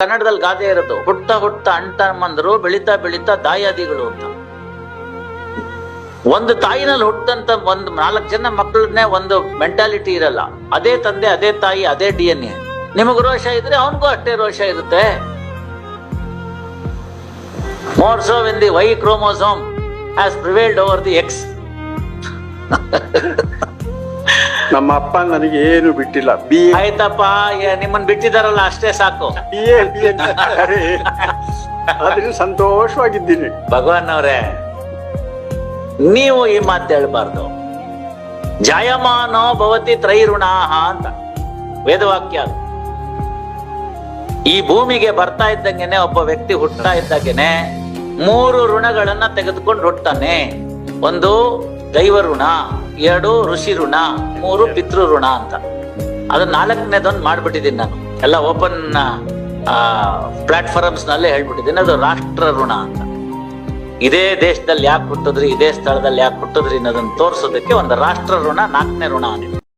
ಕನ್ನಡದಲ್ಲಿ ಗಾದೆ ಇರೋದು, ಹುಟ್ಟ ಹುಟ್ಟ ಅಂಟಮ್ಮಂದರು ಬೆಳಿತಾ ಬೆಳೀತಾ ದಾಯಾದಿಗಳು ಅಂತ. ಒಂದು ತಾಯಿನಲ್ಲಿ ಹುಟ್ಟಂತ ಒಂದು ನಾಲ್ಕು ಜನ ಮಕ್ಕಳನ್ನೇ ಒಂದು ಮೆಂಟಾಲಿಟಿ ಇರಲ್ಲ. ಅದೇ ತಂದೆ, ಅದೇ ತಾಯಿ, ಅದೇ ಡಿ ಎನ್ ಎ ನಿಮಗ್ ರೋಷ ಇದ್ರೆ ಅವನಿಗೂ ಅಷ್ಟೇ ರೋಷ ಇರುತ್ತೆ. More so the Y chromosome has prevailed over the X ನಮ್ಮ ಅಪ್ಪ ನನಗೆ ಏನು ಬಿಟ್ಟಿಲ್ಲ. B A. ಆಯ್ತಪ್ಪ ಏ- ನಿಮ್ಮನ್ ಬಿಟ್ಟಿದಾರಲ್ಲ ಅಷ್ಟೇ ಸಾಕು. B A B A. ಆದ್ರೆ ಸಂತೋಷವಾಗಿದ್ದೀನಿ. ಭಗವಾನ್ ಅವರೇ ನೀವು ಈ ಮಾತು ಹೇಳ್ಬಾರ್ದು. ಜಾಯಮಾನೋ ಭವತಿ ತ್ರೈಋಣಾಹ ಅಂತ. ವೇದವಾಕ್ಯ ಅದು. ಈ ಭೂಮಿಗೆ ಬರ್ತಾ ಇದ್ದಂಗೆನೆ ಒಬ್ಬ ವ್ಯಕ್ತಿ ಹುಟ್ಟತಾ ಇದ್ದಾಗೆನೆ ಮೂರು ಋಣಗಳನ್ನ ತೆಗೆದುಕೊಂಡು ಹುಟ್ಟಾನೆ ಒಂದು ದೈವ ಋಣ ಎರಡು ಋಷಿ ಋಣ, ಮೂರು ಪಿತೃ ಋಣ ಅಂತ. ಅದು ನಾಲ್ಕನೇದೊಂದು ಮಾಡ್ಬಿಟ್ಟಿದ್ದೀನಿ ನಾನು. ಎಲ್ಲ ಓಪನ್ ಪ್ಲಾಟ್ಫಾರ್ಮ್ಸ್ನಲ್ಲಿ ಹೇಳ್ಬಿಟ್ಟಿದ್ದೀನಿ, ಅದು ರಾಷ್ಟ್ರ ಋಣ ಅಂತ. ಇದೇ ದೇಶದಲ್ಲಿ ಯಾಕೆ ಹುಟ್ಟಿದ್ರಿ, ಇದೇ ಸ್ಥಳದಲ್ಲಿ ಯಾಕೆ ಹುಟ್ಟಿದ್ರಿ ಅನ್ನೋದನ್ನ ತೋರಿಸೋದಕ್ಕೆ ಒಂದು ರಾಷ್ಟ್ರ ಋಣ, ನಾಲ್ಕನೇ ಋಣ ಅಂತ.